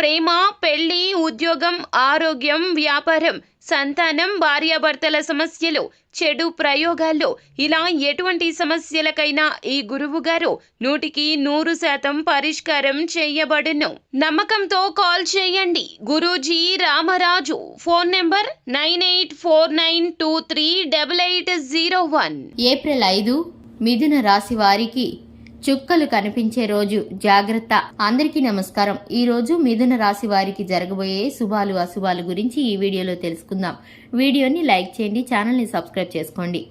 ప్రేమ పెళ్ళి ఉద్యోగం ఆరోగ్యం వ్యాపారం సంతానం భార్యాభర్తల సమస్యలు చెడు ప్రయోగాల్లో. ఇలా ఎటువంటి సమస్యలకైనా ఈ గురువు గారు నూటికి నూరు శాతం పరిష్కారం చేయబడును. నమ్మకంతో కాల్ చేయండి. Guruji Ramaraju. Phone number nine eight four nine two three double eight zero one. April ఐదు మిథున రాశి వారికి చుక్కలు కనిపించే రోజు. జాగ్రత్త. అందరికీ నమస్కారం. ఈ రోజు మిథున రాశి వారికి జరగబోయే శుభాలు అశుభాలు గురించి ఈ వీడియోలో తెలుసుకుందాం. వీడియోని లైక్ చేయండి ఛానల్ని సబ్స్క్రైబ్ చేసుకోండి.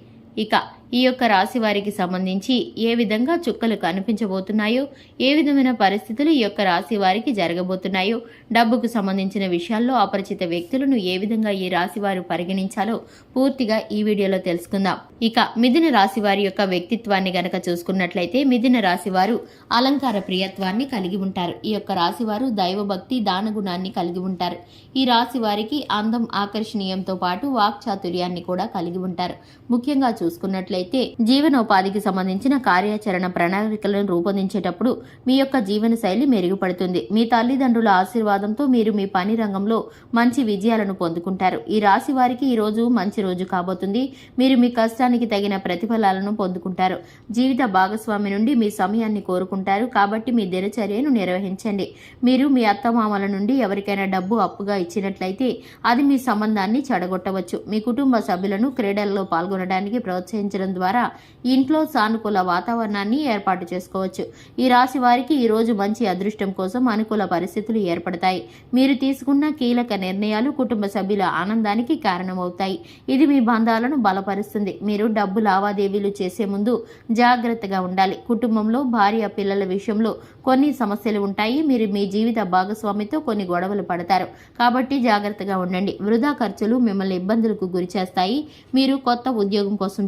ఇక ఈ యొక్క రాశి వారికి సంబంధించి ఏ విధంగా చుక్కలు కనిపించబోతున్నాయో ఏ విధమైన పరిస్థితులు ఈ యొక్క రాశి వారికి జరగబోతున్నాయో డబ్బుకు సంబంధించిన విషయాల్లో అపరిచిత వ్యక్తులను ఏ విధంగా ఈ రాశి వారు పరిగణించాలో పూర్తిగా ఈ వీడియోలో తెలుసుకుందాం. ఇక మిథున రాశి వారి యొక్క వ్యక్తిత్వాన్ని గనక చూసుకున్నట్లయితే మిథున రాశి వారు అలంకార ప్రియత్వాన్ని కలిగి ఉంటారు. ఈ యొక్క రాశి వారు దైవభక్తి దాన గుణాన్ని కలిగి ఉంటారు. ఈ రాశి వారికి అందం ఆకర్షణీయంతో పాటు వాక్చాతుర్యాన్ని కూడా కలిగి ఉంటారు. ముఖ్యంగా చూసుకున్నట్లయితే అయితే జీవనోపాధికి సంబంధించిన కార్యాచరణ ప్రణాళికలను రూపొందించేటప్పుడు మీ యొక్క జీవన శైలి మెరుగుపడుతుంది. మీ తల్లిదండ్రుల ఆశీర్వాదంతో మీరు మీ పని రంగంలో మంచి విజయాలను పొందుకుంటారు. ఈ రాశి వారికి ఈ రోజు మంచి రోజు కాబోతుంది. మీరు మీ కష్టానికి తగిన ప్రతిఫలాలను పొందుకుంటారు. జీవిత భాగస్వామి నుండి మీ సమయాన్ని కోరుకుంటారు. కాబట్టి మీ దినచర్యను నిర్వహించండి. మీరు మీ అత్తమామల నుండి ఎవరికైనా డబ్బు అప్పుగా ఇచ్చినట్లయితే అది మీ సంబంధాన్ని చెడగొట్టవచ్చు. మీ కుటుంబ సభ్యులను క్రీడల్లో పాల్గొనడానికి ప్రోత్సహించడం ద్వారా ఇంట్లో సానుకూల వాతావరణాన్ని ఏర్పాటు చేసుకోవచ్చు. ఈ రాశి వారికి ఈరోజు మంచి అదృష్టం కోసం అనుకూల పరిస్థితులు ఏర్పడతాయి. మీరు తీసుకున్న కీలక నిర్ణయాలు కుటుంబ సభ్యుల ఆనందానికి కారణమవుతాయి. ఇది మీ బంధాలను బలపరుస్తుంది. మీరు డబ్బు లావాదేవీలు చేసే ముందు జాగ్రత్తగా ఉండాలి. కుటుంబంలో భార్య పిల్లల విషయంలో కొన్ని సమస్యలు ఉంటాయి. మీరు మీ జీవిత భాగస్వామితో కొన్ని గొడవలు పడతారు. కాబట్టి జాగ్రత్తగా ఉండండి. వృధా ఖర్చులు మిమ్మల్ని ఇబ్బందులకు గురిచేస్తాయి. మీరు కొత్త ఉద్యోగం కోసం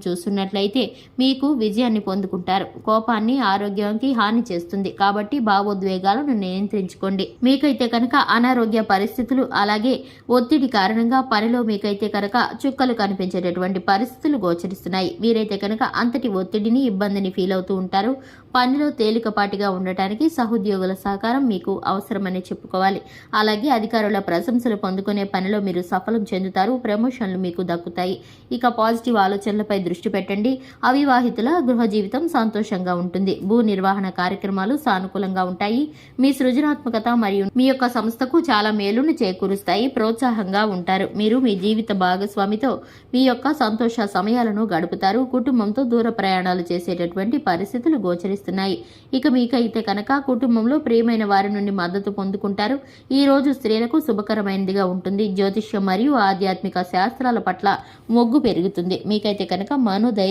చేసినట్లయితే మీకు విజయాన్ని పొందుకుంటారు. కోపాన్ని ఆరోగ్యానికి హాని చేస్తుంది. కాబట్టి భావోద్వేగాలను నియంత్రించుకోండి. మీకైతే కనుక అనారోగ్య పరిస్థితులు అలాగే ఒత్తిడి కారణంగా పనిలో మీకైతే కనుక చుక్కలు కనిపించేటటువంటి పరిస్థితులు గోచరిస్తున్నాయి. మీరైతే కనుక అంతటి ఒత్తిడిని ఇబ్బందిని ఫీల్ అవుతూ ఉంటారు. పనిలో తేలికపాటిగా ఉండటానికి సహోద్యోగుల సహకారం మీకు అవసరమని చెప్పుకోవాలి. అలాగే అధికారుల ప్రశంసలు పొందుకునే పనిలో మీరు సఫలం చెందుతారు. ప్రమోషన్లు మీకు దక్కుతాయి. ఇక పాజిటివ్ ఆలోచనలపై దృష్టి పెట్టండి. అవివాహితుల గృహ జీవితం సంతోషంగా ఉంటుంది. భూ నిర్వహణ కార్యక్రమాలు సానుకూలంగా ఉంటాయి. మీ సృజనాత్మకత మరియు మీ యొక్క సంస్థకు చాలా మేలును చేకూరుస్తాయి. ప్రోత్సాహంగా ఉంటారు. మీరు మీ జీవిత భాగస్వామితో మీ యొక్క సంతోష సమయాలను గడుపుతారు. కుటుంబంతో దూర ప్రయాణాలు చేసేటటువంటి పరిస్థితులు గోచరిస్తున్నాయి. ఇక మీకైతే కనుక కుటుంబంలో ప్రియమైన వారి నుండి మద్దతు పొందుకుంటారు. ఈ రోజు స్త్రీలకు శుభకరమైనదిగా ఉంటుంది. జ్యోతిష్యం మరియు ఆధ్యాత్మిక శాస్త్రాల పట్ల మొగ్గు పెరుగుతుంది. మీకైతే కనుక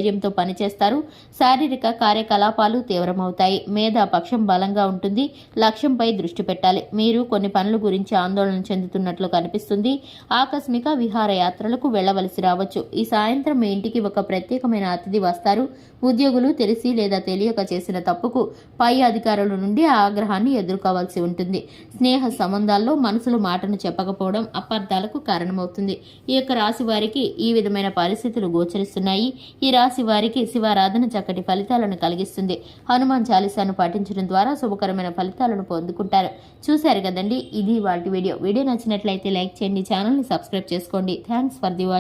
ధైర్యంతో పనిచేస్తారు. శారీరక కార్యకలాపాలు తీవ్రమవుతాయి. మేధా పక్షం బలంగా ఉంటుంది. లక్ష్యంపై దృష్టి పెట్టాలి. మీరు కొన్ని పనుల గురించి ఆందోళన చెందుతున్నట్లు కనిపిస్తుంది. ఆకస్మిక విహారయాత్రలకు వెళ్ళవలసి రావచ్చు. ఈ సాయంత్రం మీ ఇంటికి ఒక ప్రత్యేకమైన అతిథి వస్తారు. ఉద్యోగులు తెలిసి లేదా తెలియక చేసిన తప్పుకు పై అధికారుల నుండి ఆగ్రహాన్ని ఎదుర్కోవాల్సి ఉంటుంది. స్నేహ సంబంధాల్లో మనసులు మాటను చెప్పకపోవడం అపార్థాలకు కారణమవుతుంది. ఈ యొక్క రాశి వారికి ఈ విధమైన పరిస్థితులు గోచరిస్తున్నాయి. ఈ రాశి వారికి శివారాధన చక్కటి ఫలితాలను కలిగిస్తుంది. హనుమాన్ చాలీసాను పాటించడం ద్వారా శుభకరమైన ఫలితాలను పొందుకుంటారు. చూశారు కదండి? ఇది వాటి వీడియో. వీడియో నచ్చినట్లయితే లైక్ చేయండి ఛానల్ని సబ్స్క్రైబ్ చేసుకోండి. Thanks for the watch.